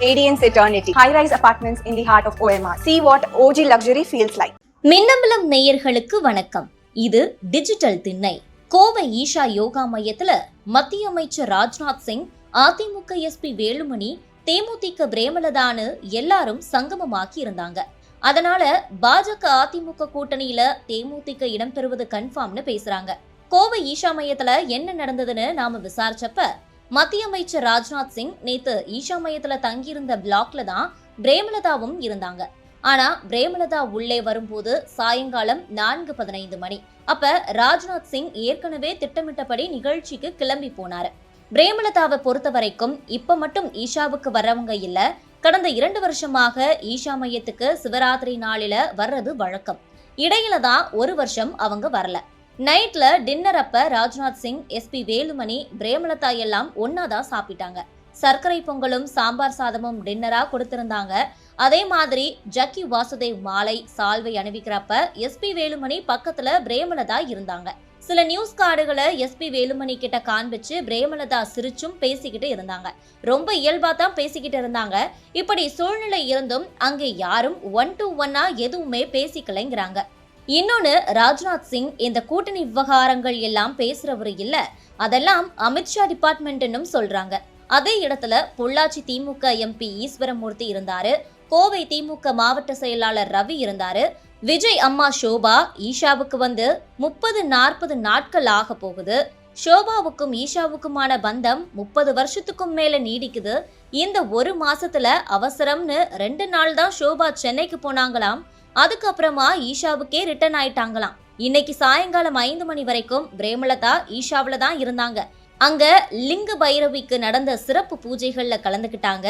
Radiance Eternity, high-rise apartments in the heart of OMR. See what OG luxury feels like. Minnambalam நேயர்களுக்கு வணக்கம். இது digital திண்ணை. கோவை ஈஷா யோகா மையத்துல மத்திய அமைச்சர் ராஜ்நாத் சிங் அதிமுக எஸ்பி வேலுமணி தேமுதிக பிரேமலதான்னு எல்லாரும் சங்கமமாக்கி இருந்தாங்க. அதனால பாஜக அதிமுக கூட்டணியில தேமுதிக இடம்பெறுவது கன்ஃபார்ம்னு பேசுறாங்க. கோவை ஈஷா மையத்துல என்ன நடந்ததுன்னு நாம விசாரிச்சப்ப மத்திய அமைச்சர் ராஜ்நாத் சிங் நேத்து ஈஷா மையத்துல தங்கியிருந்த பிளாக்ல தான் பிரேமலதாவும் இருந்தாங்க. ஆனா பிரேமலதா உள்ளே வரும்போது சாயங்காலம் நான்கு பதினைந்து மணி. அப்ப ராஜ்நாத் சிங் ஏற்கனவே திட்டமிட்டபடி நிகழ்ச்சிக்கு கிளம்பி போனாரு. பிரேமலதாவை பொறுத்த வரைக்கும் இப்ப மட்டும் ஈஷாவுக்கு வர்றவங்க இல்ல. கடந்த இரண்டு வருஷமாக ஈஷா மையத்துக்கு சிவராத்திரி நாளில வர்றது வழக்கம். இடையில தான் ஒரு வருஷம் அவங்க வரல. நைட்ல டின்னர் அப்ப ராஜ்நாத் சிங் எஸ்பி வேலுமணி பிரேமலதா எல்லாம் ஒன்னாதான் சாப்பிட்டாங்க. சர்க்கரை பொங்கலும் சாம்பார் சாதமும் டின்னரா கொடுத்திருந்தாங்க. அதே மாதிரி ஜக்கி வாசுதேவ் மாலை சால்வை அணிவிக்கிறப்ப எஸ்பி வேலுமணி பக்கத்துல பிரேமலதா இருந்தாங்க. சில நியூஸ் கார்டுகளை எஸ்பி வேலுமணி கிட்ட காண்பிச்சு பிரேமலதா சிரிச்சும் பேசிக்கிட்டு இருந்தாங்க. ரொம்ப இயல்பா தான் பேசிக்கிட்டு இருந்தாங்க. இப்படி சூழ்நிலை இருந்தும் அங்கே யாரும் ஒன் டு ஒன்னா எதுவுமே பேசிக்கலைங்கிறாங்க. இன்னொன்று ராஜ்நாத் சிங் இந்த கூட்டணி விவகாரங்கள் எல்லாம் பேசுறவரு இல்ல. அதெல்லாம் அமித்ஷா டிபார்ட்மெண்ட்னும் சொல்றாங்க. அதே இடத்துல பொள்ளாச்சி திமுக எம்பி ஈஸ்வரமூர்த்தி இருந்தாரு. கோவை திமுக மாவட்ட செயலாளர் ரவி இருந்தாரு. விஜய் அம்மா ஷோபா ஈஷாவுக்கு வந்து முப்பது நாற்பது நாட்கள் ஆக போகுது. ஷோபாவுக்கும் ஈஷாவுக்குமான பந்தம் முப்பது வருஷத்துக்கும் மேல நீடிக்குது. இந்த ஒரு மாசத்துல அவசரம்னு ரெண்டு நாள் தான் ஷோபா சென்னைக்கு போனாங்களாம். அதுக்கப்புறமா ஈஷாவுக்கே ரிட்டர்ன் ஆயிட்டாங்களாம். இன்னைக்கு சாயங்காலம் ஐந்து மணி வரைக்கும் பிரேமலதா ஈஷாவில் தான் இருந்தாங்க. அங்க லிங்க பைரவிக்கு நடந்த சிறப்பு பூஜைகள்ல கலந்துக்கிட்டாங்க.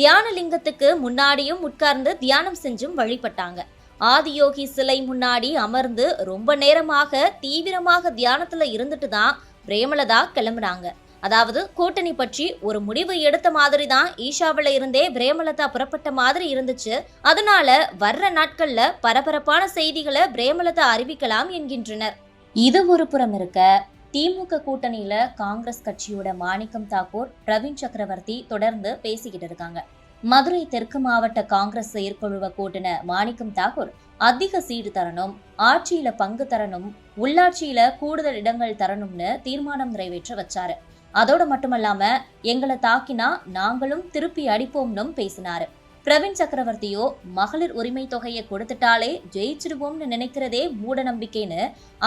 தியான லிங்கத்துக்கு முன்னாடியும் உட்கார்ந்து தியானம் செஞ்சும் வழிபட்டாங்க. ஆதியோகி சிலை முன்னாடி அமர்ந்து ரொம்ப நேரமாக தீவிரமாக தியானத்துல இருந்துட்டு தான் பிரேமலதா கிளம்புறாங்க அதாவது கூட்டணி பற்றி ஒரு முடிவு எடுத்த மாதிரி தான் ஈஷாவில் இருந்தே பிரேமலதா புறப்பட்ட மாதிரி இருந்துச்சு. அதனால வர்ற நாட்கள்ல பரபரப்பான செய்திகளை பிரேமலதா அறிவிக்கலாம் என்கின்றனர். இது ஒரு புறம் இருக்க திமுக கூட்டணியில காங்கிரஸ் கட்சியோட மாணிக்கம் தாக்கூர் பிரவீன் சக்கரவர்த்தி தொடர்ந்து பேசிக்கிட்டு இருக்காங்க. மதுரை தெற்கு மாவட்ட காங்கிரஸ் செயற்குழுவை கூட்டின மாணிக்கம் தாக்கூர் அதிக சீடு தரணும் ஆட்சியில பங்கு தரணும் உள்ளாட்சியில கூடுதல் இடங்கள் தரணும்னு தீர்மானம் நிறைவேற்ற வச்சாரு. அதோடு மட்டுமல்லாம எங்களை தாக்கினா நாங்களும் திருப்பி அடிப்போம்னும் பேசினாரு. பிரவீன் சக்கரவர்த்தியோ மகளிர் உரிமை தொகையை கொடுத்துட்டாலே ஜெயிச்சிடுவோம்னு நினைக்கிறதே மூட நம்பிக்கைன்னு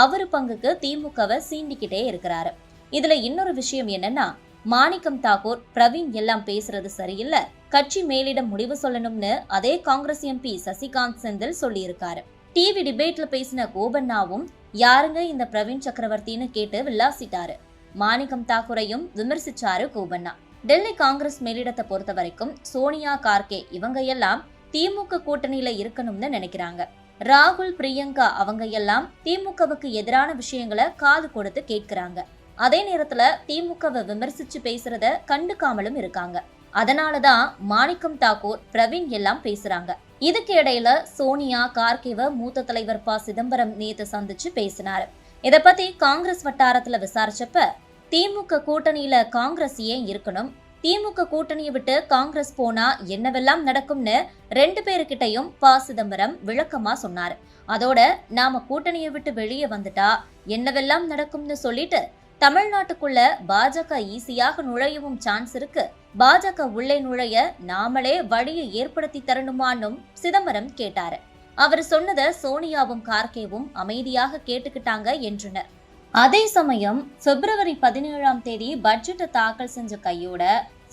அவரு பங்குக்கு திமுகவை சீண்டிக்கிட்டே இருக்கிறாரு. இதுல இன்னொரு விஷயம் என்னன்னா மாணிக்கம் தாக்கூர் பிரவீன் எல்லாம் பேசுறது சரியில்லை. கட்சி மேலிடம் முடிவு சொல்லணும்னு அதே காங்கிரஸ் எம்பி சசிகாந்த் செந்தில் சொல்லியிருக்காரு. டிவி டிபேட்ல பேசின கோபண்ணாவும் யாருங்க இந்த பிரவீன் சக்கரவர்த்தின்னு கேட்டு வில்லாசிட்டாரு. மாணிக்கம் தாக்கூரையும் விமர்சிச்சாரு கோபண்ணா. டெல்லி காங்கிரஸ் மேலிடத்தை பொறுத்த வரைக்கும் சோனியா கார்கே இவங்க எல்லாம் திமுக கூட்டணியில இருக்கணும்னு நினைக்கிறாங்க. ராகுல் பிரியங்கா அவங்க எல்லாம் திமுகவுக்கு எதிரான விஷயங்களை காது கொடுத்து கேட்கிறாங்க. அதே நேரத்துல திமுகவை விமர்சிச்சு பேசுறத கண்டுக்காமலும் இருக்காங்க. அதனாலதான் மாணிக்கம் தாக்கூர் பிரவீன் எல்லாம் பேசுறாங்க. இதுக்கு இடையில சோனியா கார்கேவ மூத்த தலைவர் ப. சிதம்பரம் நேத்து சந்திச்சு பேசினாரு. இத பத்தி காங்கிரஸ் வட்டாரத்துல விசாரிச்சப்ப திமுக கூட்டணியில காங்கிரஸ் ஏன் இருக்கணும்? திமுக கூட்டணியை விட்டு காங்கிரஸ் போனா என்னவெல்லாம் நடக்கும்னு ரெண்டு பேருக்கிட்டையும் ப. சிதம்பரம் விளக்கமா சொன்னார். அதோட நாம கூட்டணியை விட்டு வெளியே வந்துட்டா என்னவெல்லாம் நடக்கும்னு சொல்லிட்டு தமிழ்நாட்டுக்குள்ள பாஜக ஈஸியாக நுழையவும் சான்ஸ் இருக்கு. பாஜக உள்ளே நுழைய நாமளே வழியை ஏற்படுத்தி தரணுமான்னும் சிதம்பரம் கேட்டாரு. அவர் சொன்னதை சோனியாவும் கார்கேவும் அமைதியாக கேட்டுக்கிட்டாங்க என்றனர். அதே சமயம் பிப்ரவரி பதினேழாம் தேதி பட்ஜெட்டை தாக்கல் செஞ்ச கையோட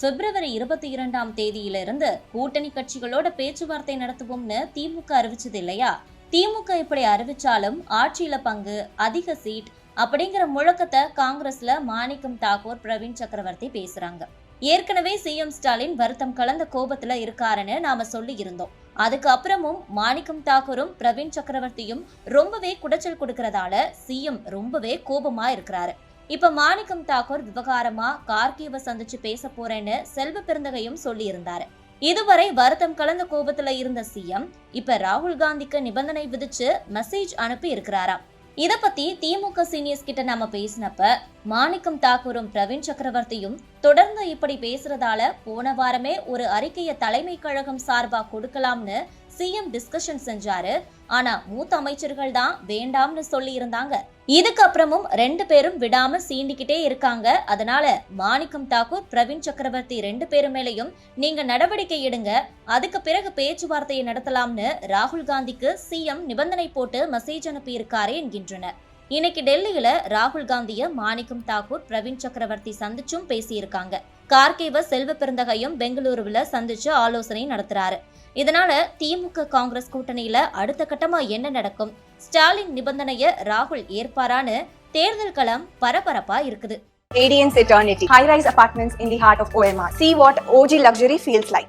பிப்ரவரி இருபத்தி இரண்டாம் தேதியிலிருந்து கூட்டணி கட்சிகளோட பேச்சுவார்த்தை நடத்துவோம்னு திமுக அறிவிச்சது இல்லையா? திமுக இப்படி அறிவிச்சாலும் ஆட்சியில பங்கு அதிக சீட் அப்படிங்கிற முழக்கத்தை காங்கிரஸ்ல மாணிக்கம் தாக்கூர் பிரவீன் சக்கரவர்த்தி பேசுறாங்க. ஏற்கனவே சிஎம் ஸ்டாலின் வருத்தம் கலந்த கோபத்துல இருக்காருன்னு நாம சொல்லி இருந்தோம். அதுக்கு அப்புறமும் மாணிக்கம் தாக்கூரும் பிரவீன் சக்கரவர்த்தியும் ரொம்பவே குடைச்சல் கொடுக்கறதால சிஎம் ரொம்பவே கோபமா இருக்கிறாரு. இப்ப மாணிக்கம் தாக்கூர் விவகாரமா கார்கேவை சந்திச்சு பேச போறேன்னு செல்வ பெருந்தகையும் சொல்லி இருந்தாரு இதுவரை வருத்தம் கலந்த கோபத்துல இருந்த சிஎம் இப்ப ராகுல் காந்திக்கு நிபந்தனை விதிச்சு மெசேஜ் அனுப்பி இருக்கிறாராம் இத பத்தி திமுக சீனியர்ஸ் கிட்ட நாம பேசினப்ப மாணிக்கம் தாக்கூரும் பிரவீன் சக்கரவர்த்தியும் தொடர்ந்து இப்படி பேசுறதால போன வாரமே ஒரு அறிக்கையை தலைமை கழகம் சார்பா கொடுக்கலாம்னு சிஎம் டிஸ்கஷன் செஞ்சாரு. ஆனா மூத்த அமைச்சர்கள் தான் வேண்டாம்னு சொல்லி இருந்தாங்க இதுக்கப்புறமும் ரெண்டு பேரும் விடாம சீண்டிக்கிட்டே இருக்காங்க. அதனால மாணிக்கம் தாக்கூர் பிரவீன் சக்கரவர்த்தி ரெண்டு பேரும் மேலையும் நீங்க நடவடிக்கை எடுங்க. அதுக்கு பிறகு பேச்சுவார்த்தையை நடத்தலாம்னு ராகுல் காந்திக்கு சிஎம் நிபந்தனை போட்டு மெசேஜ் அனுப்பியிருக்காரு என்கின்றனர். இன்னைக்கு டெல்லியில ராகுல் காந்திய மாணிக்கம் தாக்கூர் பிரவீன் சக்கரவர்த்தி சந்திச்சும் பேசியிருக்காங்க. கார்கேவ செல்வ பெருந்தகையும் பெங்களூருவில் சந்திச்சு ஆலோசனை நடத்துறாரு இதனால திமுக காங்கிரஸ் கூட்டணியில அடுத்த கட்டமா என்ன நடக்கும் ஸ்டாலின் நிபந்தனைய ராகுல் ஏற்பாரான்னு தேர்தல் களம் பரபரப்பா இருக்குது Radiance Eternity. High rise apartments in the heart of OMR. See what OG luxury feels like.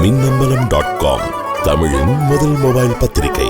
Minnambalam dot com தமிழின் முதல் மொபைல் பத்திரிகை